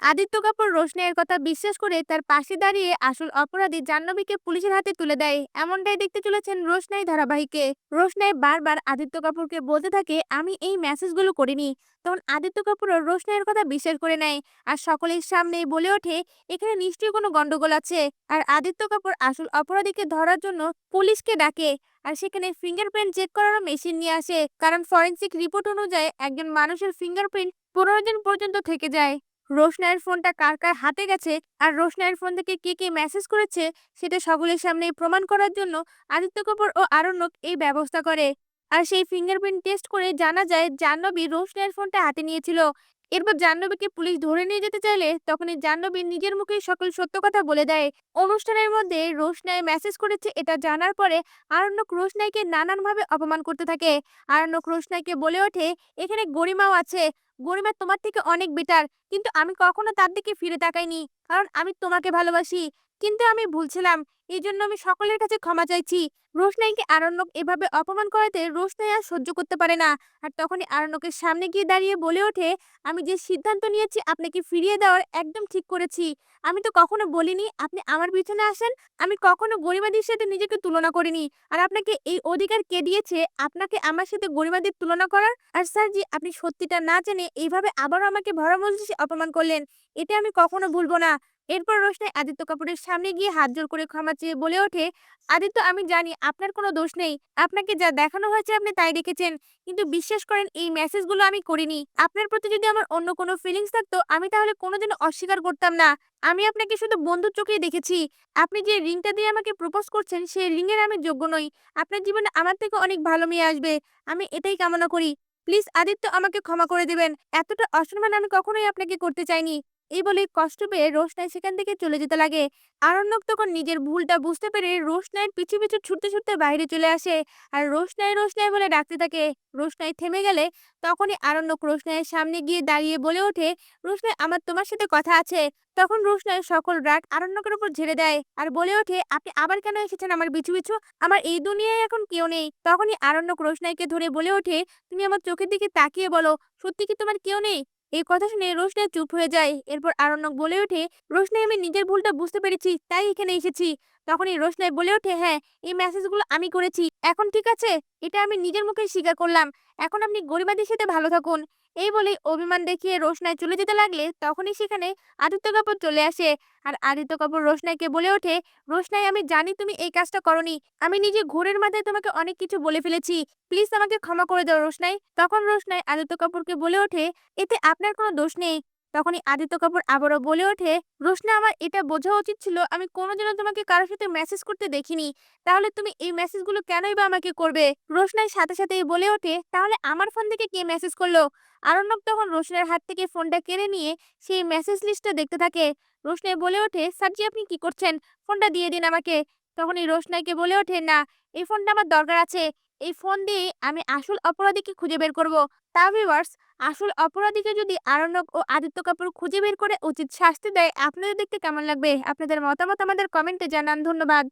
আদিত্য কাপুর রোশনাইয়ের কথা বিশ্বাস করে তার পাশে দাঁড়িয়ে আসল অপরাধী জাহ্নবীকে পুলিশের হাতে তুলে দেয়। এমনটাই দেখতে চলেছেন রোশনাই ধারাবাহিকে। রোশনাই বারবার আদিত্য কাপুরকে বলতে থাকে, আমি এই মেসেজগুলো করিনি। তখন আদিত্য কাপুরও রোশনাইয়ের কথা বিশ্বাস করে নেয় আর সকলের সামনেই বলে ওঠে, এখানে নিশ্চয়ই কোনো গন্ডগোল আছে। আর আদিত্য কাপুর আসল অপরাধীকে ধরার জন্য পুলিশকে ডাকে আর সেখানে ফিঙ্গারপ্রিন্ট চেক করার মেশিন নিয়ে আসে। কারণ ফরেন্সিক রিপোর্ট অনুযায়ী একজন মানুষের ফিঙ্গারপ্রিন্ট পনেরো দিন পর্যন্ত থেকে যায়। রোশনাইয়ের ফোনটা কার কার হাতে গেছে? আর রোশনায়ের ফোন থেকে কে কে মেসেজ করেছে? সেটা সকলের সামনে প্রমাণ করার জন্য আদিত্য কাপুর ও আরণ্যক এই ব্যবস্থা করে। আর সেই ফিঙ্গারপ্রিন্ট টেস্ট করে জানা যায়, জাহ্নবী রোশনায়ের ফোনটা হাতে নিয়েছিল। এরপর জাহ্নবীকে পুলিশ ধরে নিয়ে যেতে চাইলে তখনই জাহ্নবী নিজের মুখে সকল সত্য কথা বলে দেয়। অনুষ্ঠানের মধ্যে রোশনাই মেসেজ করেছে, এটা জানার পরে আরণ্যক রোশনাইকে নানানভাবে অপমান করতে থাকে। আরণ্যক রোশনাইকে বলে ওঠে, এখানে গরিমাও আছে। গরিমা তোমার থেকে অনেক বেটার কিন্তু আমি কখনো তার দিকে ফিরে তাকাইনি, কারণ আমি তোমাকে ভালোবাসি। কিন্তু আমি ভুলছিলাম। এই জন্য আমি সকলের কাছে ক্ষমা চাইছি। রোশনাইকে আরণ্যক এভাবে অপমান করাতে রোশনাই আর সহ্য করতে পারে না। আর তখনই আরণ্যকের সামনে গিয়ে দাঁড়িয়ে বলে ওঠে, আমি যে সিদ্ধান্ত নিয়েছি আপনাকে ফিরিয়ে দেওয়ার একদম ঠিক করেছি। আমি তো কখনো বলিনি আপনি আমার পিছনে আসেন। আমি কখনো গরিমাদির সাথে নিজেকে তুলনা করিনি। আর আপনাকে এই অধিকার কে দিয়েছে? আপনাকে আমার সাথে গরিমাদির তুলনা করার? আর স্যার স্যারজি আপনি সত্যিটা না জেনে এইভাবে আবারও আমাকে ভরা অপমান করলেন। এটা আমি কখনো ভুলবো না। এরপর রোশনাই আদিত্য কাপুরের সামনে গিয়ে হাত জোর করে ক্ষমা চেয়ে বলে ওঠে, আদিত্য, আমি জানি আপনার কোনো দোষ নেই। আপনাকে যা দেখানো হয়েছে আপনি তাই দেখেছেন। কিন্তু বিশ্বাস করেন, এই মেসেজগুলো আমি করিনি। আপনার প্রতি যদি আমার অন্য কোনো ফিলিংস থাকতো, আমি তাহলে কোনোদিনও অস্বীকার করতাম না। আমি আপনাকে শুধু বন্ধুর চোখেই দেখেছি। আপনি যে রিংটা দিয়ে আমাকে প্রপোজ করছেন, সেই রিংয়ের আমি যোগ্য নই। আপনার জীবনে আমার থেকে অনেক ভালো মেয়ে আসবে। আমি এটাই কামনা করি। প্লিজ, আদিত্য, আমাকে ক্ষমা করে দেবেন। এতটা অসম্মান আমি কখনোই আপনাকে করতে চাইনি। এই বলে কষ্ট পেয়ে রোশনাই সেখান থেকে চলে যেতে লাগে। আরণ্যক তখন নিজের ভুলটা বুঝতে পেরে রোশনাইয়ের পিছু পিছু ছুটতে ছুটতে বাইরে চলে আসে। আর রোশনাই রোশনাই বলে ডাকতে থাকে। রোশনাই থেমে গেলে তখনই আরণ্যক রোশনাইয়ের সামনে গিয়ে দাঁড়িয়ে বলে ওঠে, রোশনাই, আমার তোমার সাথে কথা আছে। তখন রোশনাই সকল রাগ আরণ্যকের উপর ঝেড়ে দেয় আর বলে ওঠে, আপনি আবার কেন এসেছেন আমার পিছু পিছু? আমার এই দুনিয়ায় এখন কেউ নেই। তখনই আরণ্যক রোশনাইকে ধরে বলে ওঠে, তুমি আমার চোখের দিকে তাকিয়ে বলো, সত্যি কি তোমার কেউ নেই? এই কথা শুনে রোশনিয়া চুপ হয়ে যায়। এরপর আরণ্যক বলে ওঠে, রোশনাই, আমি নিজের ভুলটা বুঝতে পেরেছি, তাই এখানে এসেছি। তখনই রোশনাই বলে ওঠে হ্যাঁ এই মেসেজগুলো আমি করেছি। এখন ঠিক আছে? এটা আমি নিজের মুখে স্বীকার করলাম। এখন আপনি গরিবাদের সাথে ভালো থাকুন। এই বলেই অভিমান দেখিয়ে রোশনায় চলে যেতে লাগলে তখনই সেখানে আদিত্য কাপুর চলে আসে। আর আদিত্য কাপুর রোশনাইকে বলে ওঠে, রোশনাই, আমি জানি তুমি এই কাজটা করনি। আমি নিজে ঘোরের মাথায় তোমাকে অনেক কিছু বলে ফেলেছি। প্লিজ আমাকে ক্ষমা করে দাও রোশনাই। তখন রোশনাই আদিত্য কাপুরকে বলে ওঠে, এতে আপনার কোনো দোষ নেই। তখনই আদিত্য কাপুর আবারও বলে ওঠে, রোশনা, আমার এটা বোঝা উচিত ছিল, আমি কোনো কোনোদিনও তোমাকে কারোর সাথে মেসেজ করতে দেখিনি। তাহলে তুমি এই মেসেজগুলো কেনই বা আমাকে করবে? রোশনাই সাথে সাথেই বলে ওঠে, তাহলে আমার ফোন থেকে কে মেসেজ করল? আরণ্যক তখন রোশনের হাত থেকে ফোনটা কেড়ে নিয়ে সেই মেসেজ লিস্টটা দেখতে থাকে। রোশনাই বলে ওঠে স্যারজি আপনি কি করছেন? ফোনটা দিয়ে দিন আমাকে। তখনই রোশনাইকে বলে ওঠে, না, এই ফোনটা আমার দরকার আছে। এই ফোন দিয়ে আমি আসল অপরাধীকে খুঁজে বের করব। তা ভিউয়ার্স, আসল অপরাধীকে যদি আরণ্যক ও আদিত্য কাপুর খুঁজে বের করে উচিত শাস্তি দেয়, আপনাদের দেখতে কেমন লাগবে? আপনাদের মতামত আমাদের কমেন্টে জানান। ধন্যবাদ।